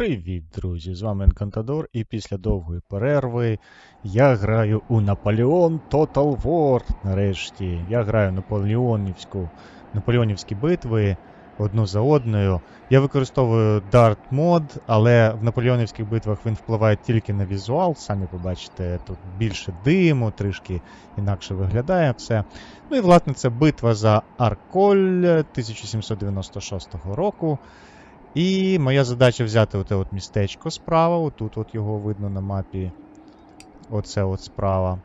Привіт, друзі! З вами Енкантадор, і після довгої перерви я граю у Наполеон Total War. Нарешті я граю Наполеонівську, Наполеонівські битви одну за одною. Я використовую Dart мод, але в наполеонівських битвах він впливає тільки на візуал. Самі побачите, тут більше диму, трішки інакше виглядає все. Ну і власне це битва за Арколь 1796 року. І моя задача взяти оте от містечко справа. Отут от його видно на мапі. Оце от справа.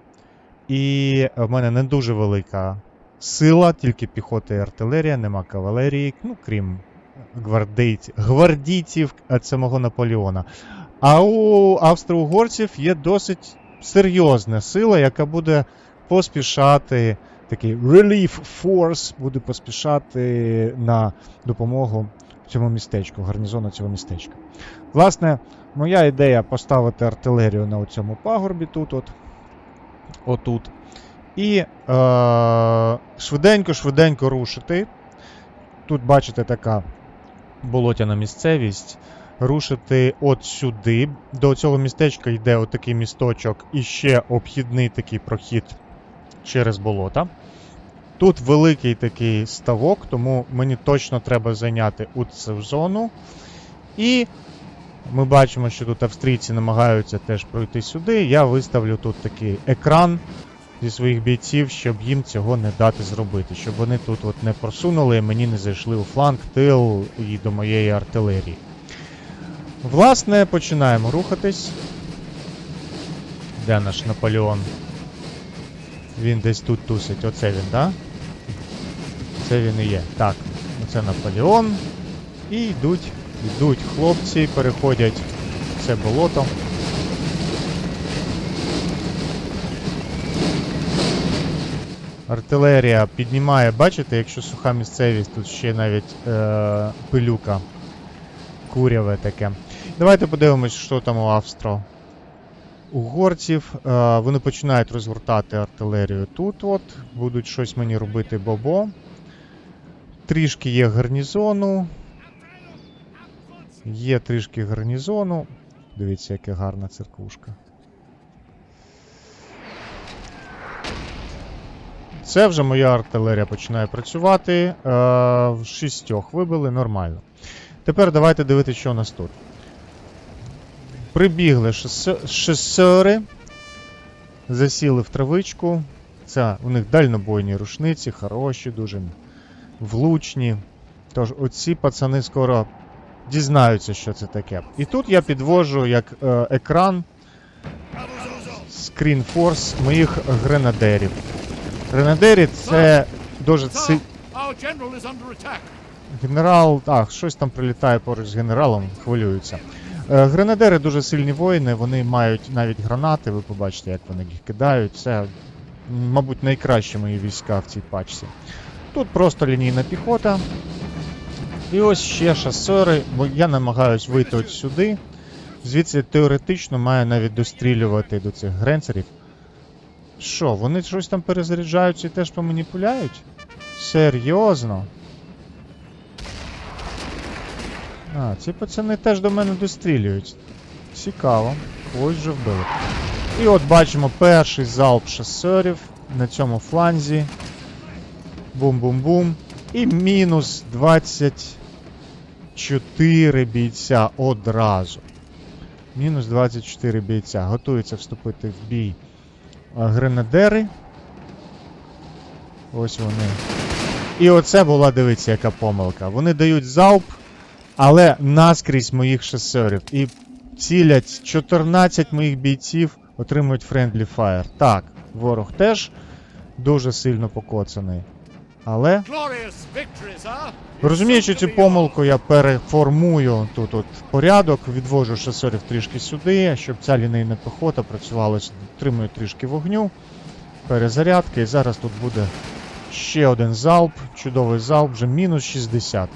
І в мене не дуже велика сила, тільки піхота і артилерія, нема кавалерії, ну, крім гвардійців а це Наполеона. А у австро-угорців є досить серйозна сила, яка буде поспішати. Такий relief force буде поспішати на допомогу цьому містечку, гарнізону цього містечка. Власне, моя ідея поставити артилерію на цьому пагорбі тут, от, отут. І швиденько-швиденько рушити. Тут, бачите, така болотяна місцевість. Рушити от сюди. До цього містечка йде отакий місточок і ще обхідний такий прохід через болота. Тут великий такий ставок, тому мені точно треба зайняти у цю зону. І ми бачимо, що тут австрійці намагаються теж пройти сюди. Я виставлю тут такий екран зі своїх бійців, щоб їм цього не дати зробити. Щоб вони тут от не просунули, і мені не зайшли у фланг, тил і до моєї артилерії. Власне, починаємо рухатись. Де наш Наполеон? Він десь тут тусить. Оце він? Да? Це він і є. Так, оце Наполеон. І йдуть, йдуть хлопці, переходять це болото. Артилерія піднімає, бачите, якщо суха місцевість, тут ще навіть е- пилюка. Куряве таке. Давайте подивимось, що там у Австро. Угорців. Е- вони починають розгортати артилерію тут. от. Будуть щось мені робити бобо. Трішки є гарнізону. Є трішки гарнізону. Дивіться, яка гарна церквушка. Це вже моя артилерія починає працювати. Е, в шістьох вибили, нормально. Тепер давайте дивитися, що у нас тут. Прибігли шесери. Засіли в травичку. Це у них дальнобойні рушниці, хороші, дуже влучні. Тож оці пацани скоро дізнаються, що це таке. І тут я підвожу як е, екран Force моїх гренадерів. Гренадері це дуже attack. Генерал. Так, щось там прилітає поруч з генералом, хвилюються. Е, Гренадери дуже сильні воїни, вони мають навіть гранати, ви побачите, як вони їх кидають. Це, мабуть, найкращі мої війська в цій пачці. Тут просто лінійна піхота. І ось ще шасери, бо я намагаюсь вийти от сюди. Звідси теоретично маю навіть дострілювати до цих гренцерів. Що, вони щось там перезаряджаються і теж поманіпуляють? Серйозно? А, ці пацани теж до мене дострілюють. Цікаво. Ось вже вбили. І от бачимо перший залп шасерів на цьому фланзі. Бум-бум-бум. І мінус 24 бійця одразу. Мінус 24 бійця. Готуються вступити в бій гренадери. Ось вони. І оце була, дивіться, яка помилка. Вони дають залп, але наскрізь моїх шесерів. І цілять 14 моїх бійців отримують френдлі фаєр. Так, ворог теж дуже сильно покоцаний. Але. Розуміючи цю помилку, я переформую тут от порядок, відвожу шасерів трішки сюди, щоб ця лінійна піхота працювала, отримую трішки вогню, перезарядки, і зараз тут буде ще один залп, чудовий залп, вже мінус 60.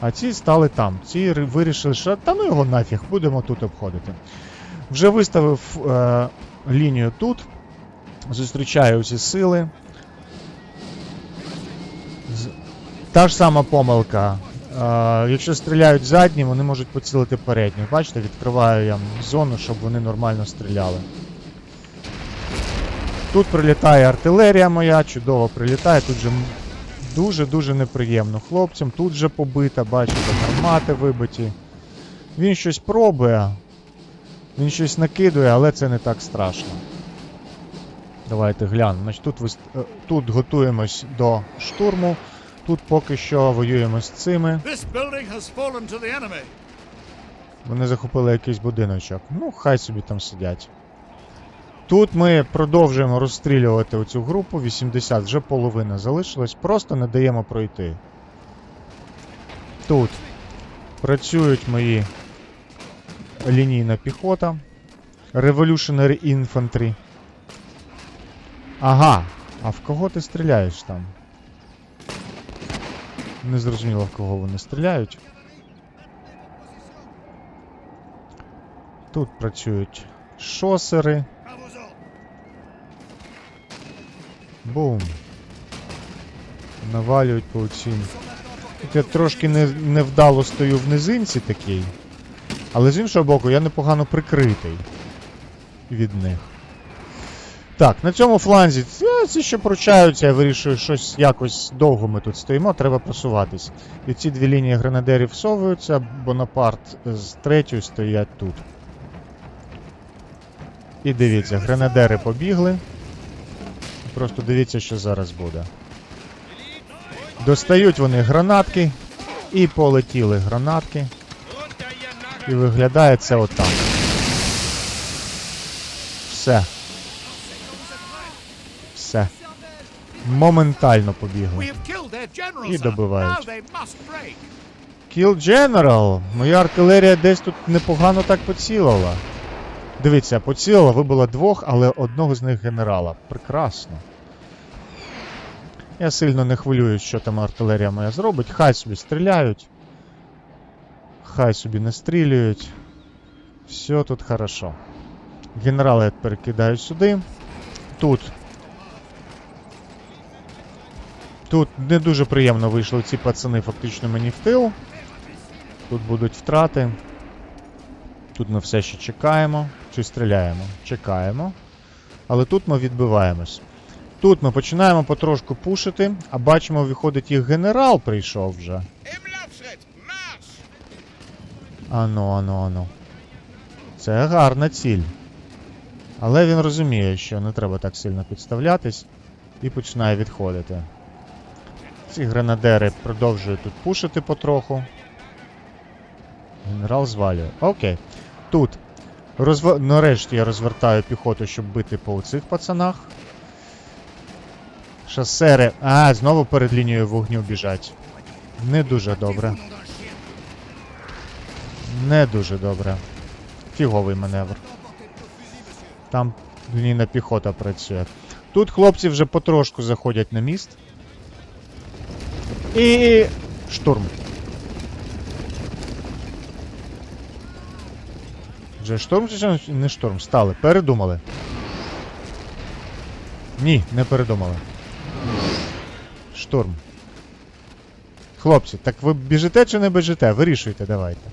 А ці стали там. Ці вирішили, що та ну його нафіг, будемо тут обходити. Вже виставив е, лінію тут, зустрічаю ці сили. З- Та ж сама помилка. А, якщо стріляють задні, вони можуть поцілити передню. Бачите, відкриваю я зону, щоб вони нормально стріляли. Тут прилітає артилерія моя, чудово прилітає. Тут же дуже-дуже неприємно хлопцям. Тут же побита, бачите, гармати вибиті. Він щось пробує. Він щось накидує, але це не так страшно. Давайте глянемо. Значить, тут, е, тут готуємось до штурму. Тут поки що воюємо з цими. Вони захопили якийсь будиночок. Ну, хай собі там сидять. Тут ми продовжуємо розстрілювати оцю групу. 80, вже половина залишилась. Просто не даємо пройти. Тут працюють мої лінійна піхота. Revolutionary Infantry. Ага. А в кого ти стріляєш там? Не зрозуміло, в кого вони стріляють. Тут працюють шосери. Бум. Навалюють по. Тут я трошки не, невдало стою в низинці такій. Але з іншого боку, я непогано прикритий від них. Так, на цьому фланзі ці що пручаються, я вирішую щось якось довго ми тут стоїмо, треба просуватись. І ці дві лінії гренадерів всовуються, Бонапарт з третьою стоять тут. І дивіться, гренадери побігли. Просто дивіться, що зараз буде. Достають вони гранатки. І полетіли гранатки. І виглядає це отак. Все. Моментально побігли. І добивають. Kill General! Моя артилерія десь тут непогано так поцілила. Дивіться, поцілила, вибила двох, але одного з них генерала. Прекрасно. Я сильно не хвилююсь, що там артилерія моя зробить. Хай собі стріляють. Хай собі не стрілюють. Все тут хорошо. Генерала я перекидаю сюди. Тут. Тут не дуже приємно вийшли ці пацани фактично мені в тил. Тут будуть втрати. Тут ми все ще чекаємо. Чи стріляємо? Чекаємо. Але тут ми відбиваємось. Тут ми починаємо потрошку пушити, а бачимо, виходить, їх генерал прийшов вже. Ану, ану, ану. Це гарна ціль. Але він розуміє, що не треба так сильно підставлятись і починає відходити. Ці гренадери продовжують тут пушити потроху. Генерал звалює. Окей. Тут. Розв... Нарешті я розвертаю піхоту, щоб бити по цих пацанах. Шасери. А, знову перед лінією вогню біжать. Не дуже добре. Не дуже добре. Фіговий маневр. Там лінійна піхота працює. Тут хлопці вже потрошку заходять на міст. І. штурм. Вже штурм чи не штурм? Стали. Передумали. Ні, не передумали. Штурм. Хлопці, так ви біжите чи не біжите? Вирішуйте, давайте.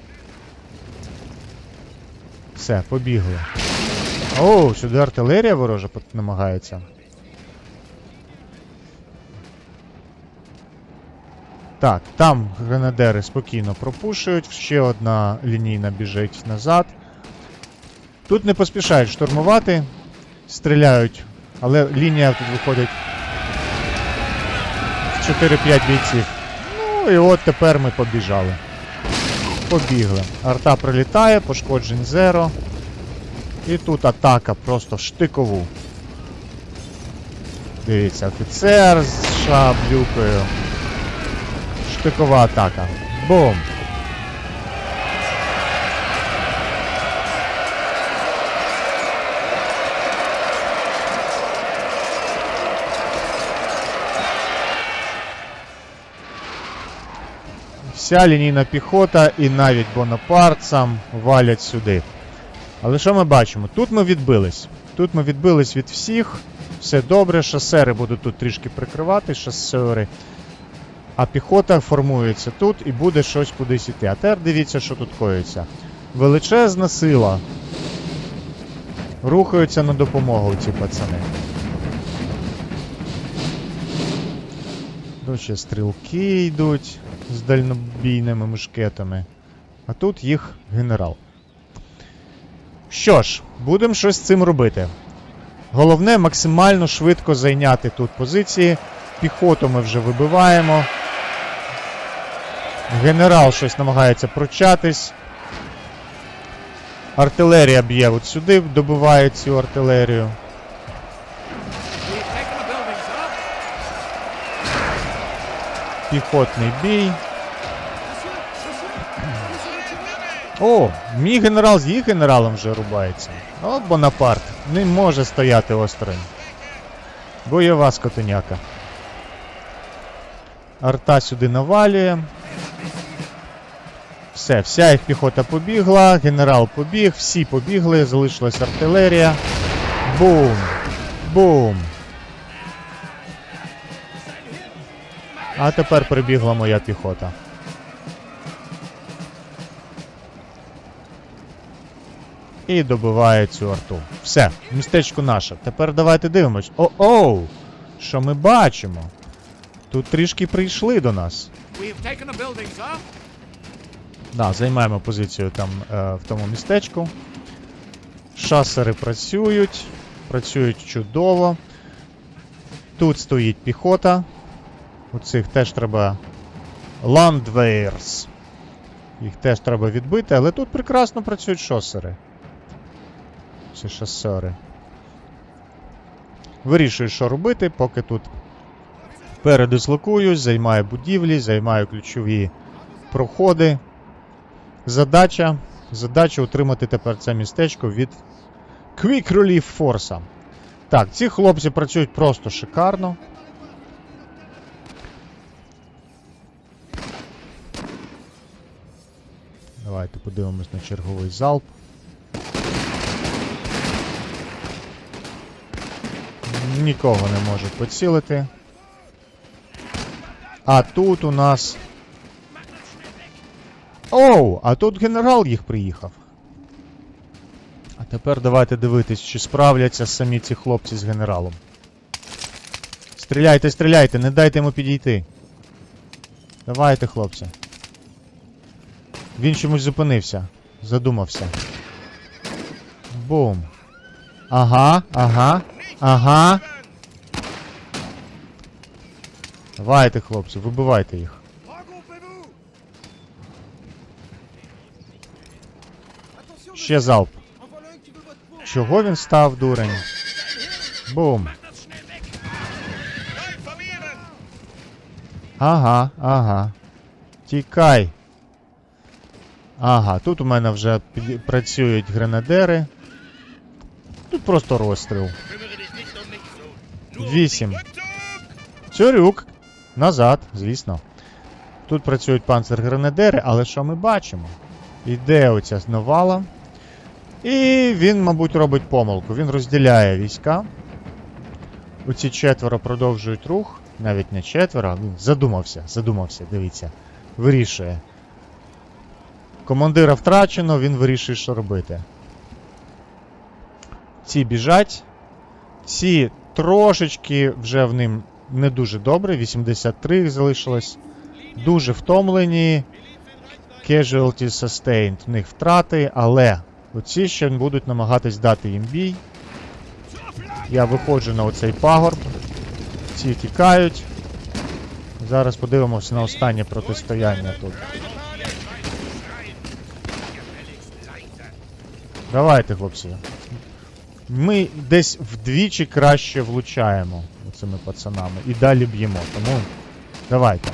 Все, побігли. О, сюди артилерія ворожа намагається. Так, там гренадери спокійно пропушують, ще одна лінійна біжить назад. Тут не поспішають штурмувати, стріляють, але лінія тут виходить в 4-5 бійців. Ну і от тепер ми побіжали. Побігли. Арта прилітає, пошкоджень зеро. І тут атака просто в штикову. Дивіться, офіцер з шаблюкою. Штикова атака. Бум! Вся лінійна піхота і навіть Бонапарт валять сюди. Але що ми бачимо? Тут ми відбились. Тут ми відбились від всіх. Все добре, шасери будуть тут трішки прикривати, шасери. А піхота формується тут і буде щось кудись іти. А тепер дивіться, що тут коїться. Величезна сила. Рухаються на допомогу ці пацани. Тут ще стрілки йдуть з дальнобійними мушкетами. А тут їх генерал. Що ж, будемо щось з цим робити. Головне максимально швидко зайняти тут позиції. Піхоту ми вже вибиваємо. Генерал щось намагається прочатись. Артилерія б'є от сюди, добиває цю артилерію. Піхотний бій. О, мій генерал з їх генералом вже рубається. О, Бонапарт. Не може стояти осторонь. Бойова скотиняка. Арта сюди навалює. Все, вся їх піхота побігла, генерал побіг, всі побігли, залишилась артилерія. Бум! Бум! А тепер прибігла моя піхота. І добиває цю арту. Все, містечко наше. Тепер давайте дивимось. О-оу! Що ми бачимо? Тут трішки прийшли до нас. Да, займаємо позицію там е, в тому містечку. Шасери працюють. Працюють чудово. Тут стоїть піхота. У цих теж треба. Ландвейрс. Їх теж треба відбити, але тут прекрасно працюють шосери. Чи шосери. Вирішую, що робити, поки тут передислокуюсь, займаю будівлі, займаю ключові проходи. Задача. Задача утримати тепер це містечко від Quick Relief Force. Так, ці хлопці працюють просто шикарно. Давайте подивимось на черговий залп. Нікого не можуть поцілити. А тут у нас. Оу, а тут генерал їх приїхав. А тепер давайте дивитись, чи справляться самі ці хлопці з генералом. Стріляйте, стріляйте, не дайте йому підійти. Давайте, хлопці. Він чомусь зупинився. Задумався. Бум. Ага, ага, ага. Давайте, хлопці, вибивайте їх. Ще залп. Чого він став, дурень? Бум. Ага, ага. Тікай. Ага, тут у мене вже працюють гренадери. Тут просто розстріл. Вісім. Цюрюк. Назад, звісно. Тут працюють панцергренадери, але що ми бачимо? Іде оця навала. І він, мабуть, робить помилку. Він розділяє війська. Оці четверо продовжують рух. Навіть не четверо, він задумався, задумався, дивіться. Вирішує. Командира втрачено, він вирішує, що робити. Ці біжать. Ці трошечки вже в ним не дуже добре. 83 їх залишилось. Дуже втомлені. Casualty sustained. В них втрати, але оці ще будуть намагатись дати їм бій. Я виходжу на оцей пагорб. Ці тікають. Зараз подивимося на останнє протистояння тут. Давайте, хлопці. Ми десь вдвічі краще влучаємо цими пацанами і далі б'ємо. Тому давайте.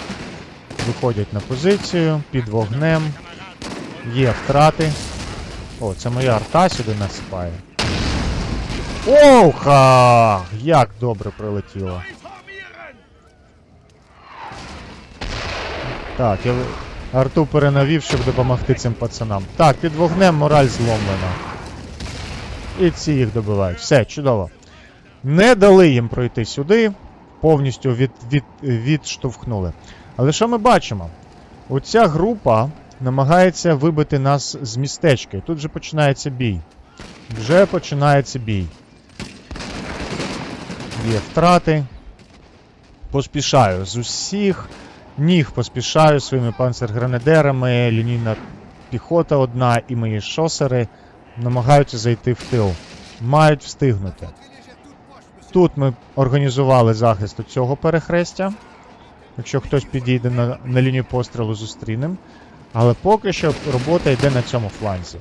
Виходять на позицію під вогнем. Є втрати. О, це моя арта сюди насипає. Оуха! Як добре прилетіло. Так, я арту перенавів, щоб допомогти цим пацанам. Так, під вогнем мораль зломлена. І ці їх добивають. Все, чудово. Не дали їм пройти сюди. Повністю від, від, відштовхнули. Але що ми бачимо? Оця група намагається вибити нас з містечка. І тут вже починається бій. Вже починається бій. Є втрати. Поспішаю з усіх ніг поспішаю своїми панцергранадерами, лінійна піхота одна і мої шосери намагаються зайти в тил. Мають встигнути. Тут ми організували захист цього перехрестя. Якщо хтось підійде на, на лінію пострілу, зустрінем. Але поки що робота йде на цьому фланзі.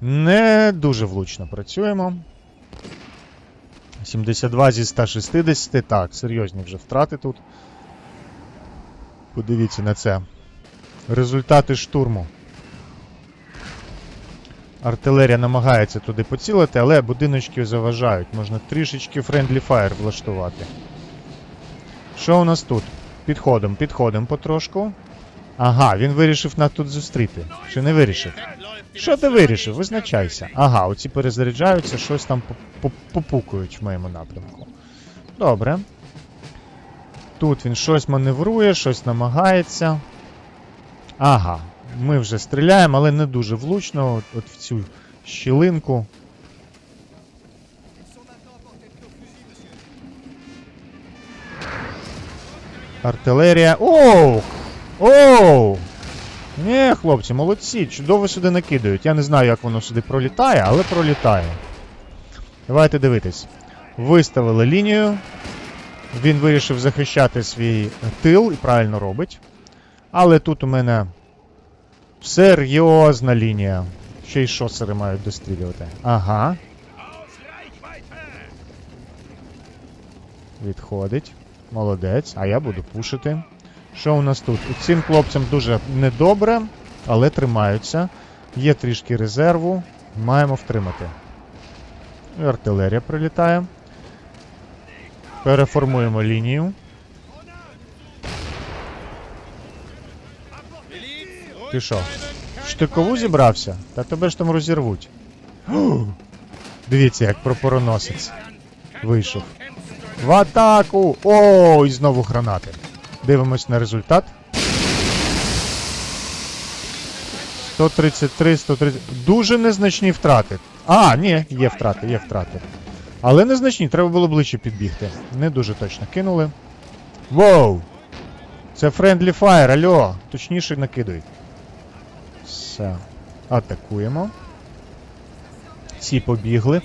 Не дуже влучно працюємо. 72 зі 160. Так, серйозні вже втрати тут. Подивіться на це. Результати штурму. Артилерія намагається туди поцілити, але будиночки заважають. Можна трішечки friendly fire влаштувати. Що у нас тут? Підходимо, підходимо потрошку. Ага, він вирішив нас тут зустріти. Чи не вирішив? Що ти вирішив? Визначайся. Ага, оці перезаряджаються, щось там по- по- в моєму напрямку. Добре. Тут він щось маневрує, щось намагається. Ага, ми вже стріляємо, але не дуже влучно. От, от в цю щілинку. Артилерія. Оу! Оу! Ні, хлопці, молодці, чудово сюди накидають. Я не знаю, як воно сюди пролітає, але пролітає. Давайте дивитись. Виставили лінію. Він вирішив захищати свій тил і правильно робить. Але тут у мене серйозна лінія. Ще й шосери мають дострілювати. Ага, відходить. Молодець. А я буду пушити. Що у нас тут? Цим хлопцям дуже недобре, але тримаються. Є трішки резерву. Маємо втримати. Артилерія прилітає. Переформуємо лінію. Ти що? Штикову зібрався? Та тебе ж там розірвуть. Дивіться, як прапороносець вийшов. В атаку! О, і знову гранати. Дивимось на результат. 133, 130. Дуже незначні втрати. А, ні, є втрати, є втрати. Але незначні, треба було ближче підбігти. Не дуже точно кинули. Воу! Це Friendly Fire, альо! Точніше накидують. Все. Атакуємо. Ці побігли.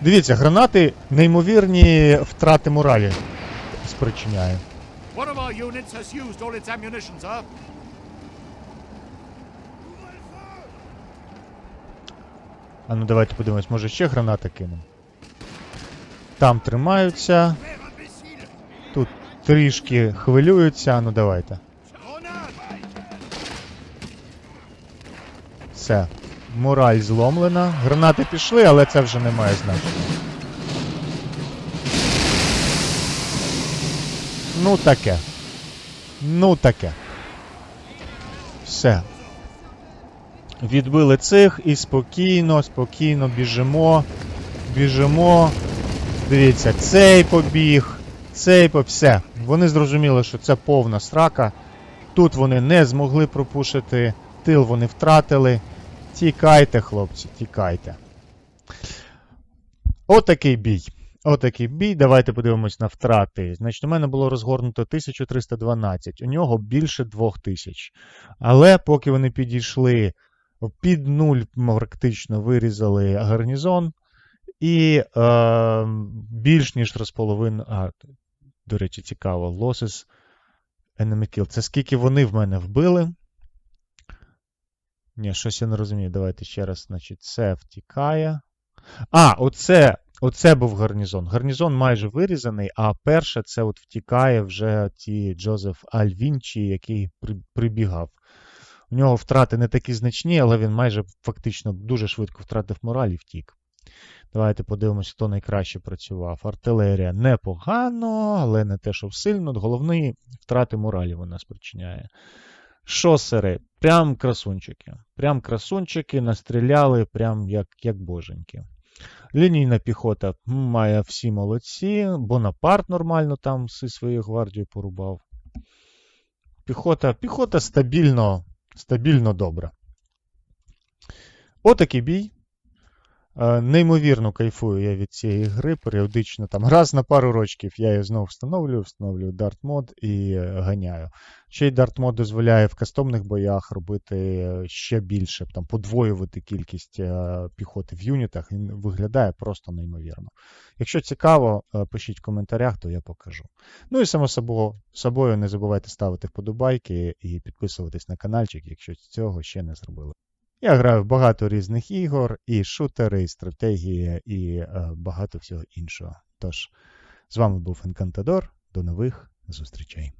Дивіться, гранати неймовірні втрати моралі спричиняє. А ну давайте подивимось, може ще гранати кинемо. Там тримаються. Тут трішки хвилюються. А ну давайте. Все. Мораль зломлена. Гранати пішли, але це вже не має значення. Ну таке. Ну таке. Все. Відбили цих і спокійно, спокійно біжимо. Біжимо. Дивіться, цей побіг, цей побіг. Все. Вони зрозуміли, що це повна срака. Тут вони не змогли пропушити, тил вони втратили. Тікайте, хлопці, тікайте. Отакий бій. Отакий бій. Давайте подивимось на втрати. Значить, у мене було розгорнуто 1312, у нього більше 2000. Але поки вони підійшли під нуль, практично вирізали гарнізон. І е, більш ніж розполовину. А, до речі, цікаво. Losses enemy kill. Це скільки вони в мене вбили? Ні, щось я не розумію. Давайте ще раз. Значить, це втікає. А, оце, оце був гарнізон. Гарнізон майже вирізаний, а перше це от втікає вже ті Джозеф Альвінчі, який при, прибігав. У нього втрати не такі значні, але він майже фактично дуже швидко втратив мораль і втік. Давайте подивимося, хто найкраще працював. Артилерія непогано, але не те, що сильно. Головні втрати моралі вона спричиняє. Шосери, прям красунчики. Прям красунчики, настріляли, прям як, як боженьки. Лінійна піхота має всі молодці. Бонапарт нормально там всі свою гвардію порубав. Піхота, піхота стабільно, стабільно добра. Отакий бій. Е, Неймовірно кайфую я від цієї гри. Періодично там раз на пару рочків я її знову встановлюю, встановлюю Dart мод і е, ганяю. Ще й Dart мод дозволяє в кастомних боях робити е, ще більше, там подвоювати кількість піхоти в юнітах. Він виглядає просто неймовірно. Якщо цікаво, пишіть в коментарях, то я покажу. Ну і само собою не забувайте ставити вподобайки і підписуватись на каналчик, якщо цього ще не зробили. Я граю в багато різних ігор, і шутери, і стратегії, і е, багато всього іншого. Тож, з вами був Енкантадор. До нових зустрічей.